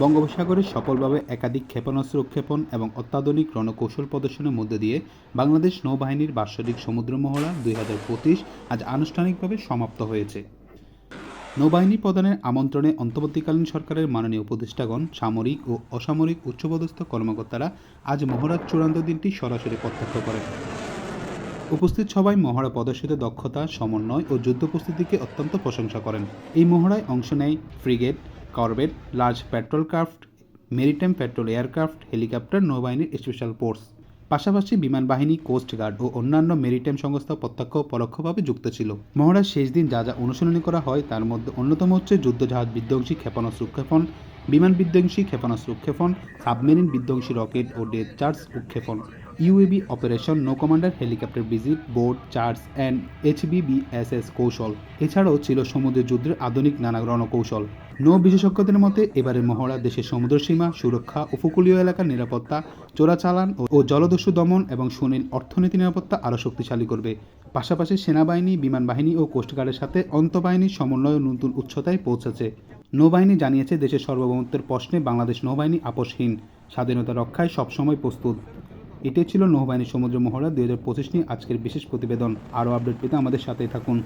বঙ্গোপসাগরে সফলভাবে একাধিক ক্ষেপণাস্ত্র উৎক্ষেপণ এবং অত্যাধুনিক রণকৌশল প্রদর্শনের মধ্য দিয়ে বাংলাদেশ নৌবাহিনীর বাৎসরিক সমুদ্র মহড়া দুই হাজার পঁচিশ আজ আনুষ্ঠানিকভাবে সমাপ্ত হয়েছে। নৌবাহিনী প্রধানের আমন্ত্রণে অন্তর্বর্তীকালীন সরকারের মাননীয় উপদেষ্টাগণ, সামরিক ও অসামরিক উচ্চপদস্থ কর্মকর্তারা আজ মহড়ার চূড়ান্ত দিনটি সরাসরি প্রত্যক্ষ করেন। উপস্থিত সবাই মহড়া প্রদর্শিত দক্ষতা, সমন্বয় ও যুদ্ধ প্রস্তুতিকে অত্যন্ত প্রশংসা করেন। এই মহড়ায় অংশ নেয় frigate corvette large patrol craft, maritime patrol aircraft, helicopter, নৌবাহিনীর স্পেশাল ফোর্স পাশাপাশি বিমান বাহিনী কোস্ট গার্ড ও অন্যান্য মেরিটাইম সংস্থা প্রত্যক্ষ ও পরোক্ষভাবে যুক্ত ছিল। মহড়ার শেষ দিন যা যা অনুশীলনী করা হয়, তার মধ্যে অন্যতম হচ্ছে যুদ্ধজাহাজ বিধ্বংসী ক্ষেপণাস্ত্র উৎক্ষেপণ বিমান বিধ্বংসী ক্ষেপণাস্ত্র উৎক্ষেপণ, সাবমেরিন বিধ্বংসী রকেট ও ডেথ চার্জ উৎক্ষেপণ UAV operation no commander helicopter visit board charge and HBBSS কৌশল। এছাড়াও ছিল সমুদ্র যুদ্ধের আধুনিক নানা রণকৌশল। নৌ বিশেষজ্ঞদের মতে, এবারের মহড়া দেশের সমুদ্র সীমা, সুরক্ষা উপকূলীয় এলাকার নিরাপত্তা, চোরাচালান ও- জলদস্যু দমন এবং সুনীল অর্থনীতি নিরাপত্তা আরও শক্তিশালী করবে। পাশাপাশি সেনাবাহিনী, বিমান বাহিনী ও কোস্টগার্ডের সাথে অন্তঃবাহিনীর সমন্বয় নতুন উচ্চতায় পৌঁছেছে। নৌবাহিনী জানিয়েছে, দেশের সার্বভৌমত্বের প্রশ্নে বাংলাদেশ নৌবাহিনী আপোষহীন, স্বাধীনতা রক্ষায় সবসময় প্রস্তুত। এটাই ছিল নৌবাহিনী সমুদ্র মহড়া দুই হাজার পঁচিশ নিয়ে আজকের বিশেষ প্রতিবেদন। আরও আপডেট পেতে আমাদের সাথেই থাকুন।